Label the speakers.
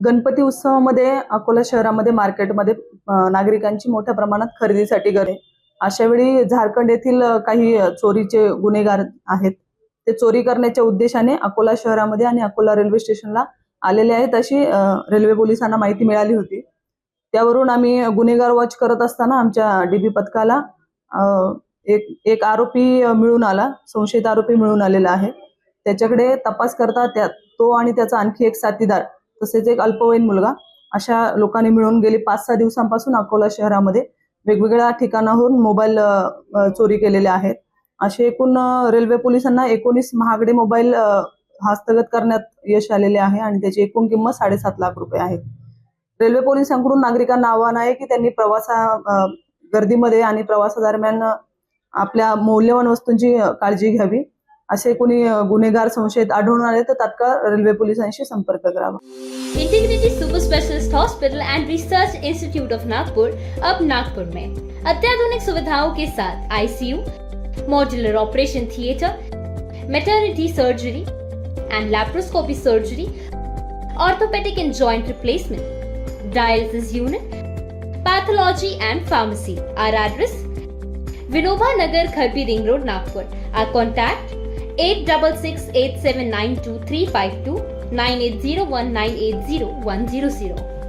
Speaker 1: गणपती उत्सवामध्ये अकोला शहरामध्ये मार्केटमध्ये नागरिकांची मोठ्या प्रमाणात खरेदीसाठी गरे अशा वेळी झारखंड येथील काही चोरीचे गुन्हेगार आहेत. ते चोरी करण्याच्या उद्देशाने अकोला शहरामध्ये आणि अकोला रेल्वे स्टेशनला आलेले आहेत अशी रेल्वे पोलिसांना माहिती मिळाली होती. त्यावरून आम्ही गुन्हेगार वॉच करत असताना आमच्या डीबी पथकाला एक एक आरोपी मिळून आला संशयित आरोपी मिळून आलेला आहे. त्याच्याकडे तपास करता त्या तो आणि त्याचा आणखी एक साथीदार तसेच एक अल्पवयीन मुलगा अशा लोकांनी मिळून गेली पाच सहा दिवसांपासून अकोला शहरामध्ये वेगवेगळ्या ठिकाणाहून मोबाईल चोरी केलेले आहेत. असे एकूण रेल्वे पोलिसांना एकोणीस महागडे मोबाईल हस्तगत करण्यात यश आलेले आहे आणि त्याची एकूण किंमत साडेसात लाख रुपये आहे. रेल्वे पोलिसांकडून नागरिकांना आव्हान आहे की त्यांनी प्रवासा गर्दीमध्ये आणि प्रवासादरम्यान आपल्या मौल्यवान वस्तूंची काळजी घ्यावी. असे कोणी गुन्हेगार संशयित आढळून आले तर तात्काळ रेल्वे पोलिसांशी संपर्क करावा
Speaker 2: integrity super specialist hospital and research institute of Nagpur अब नागपूर में अत्याधुनिक सुविधाओं के साथ ICU modular operation theatre maternity surgery and laparoscopy surgery orthopaedic and joint replacement dialysis unit pathology and pharmacy. Our address Vinoba Nagar Kharbi Ring Road, Nagpur. Our contact 866 879 2352 9801 980 100.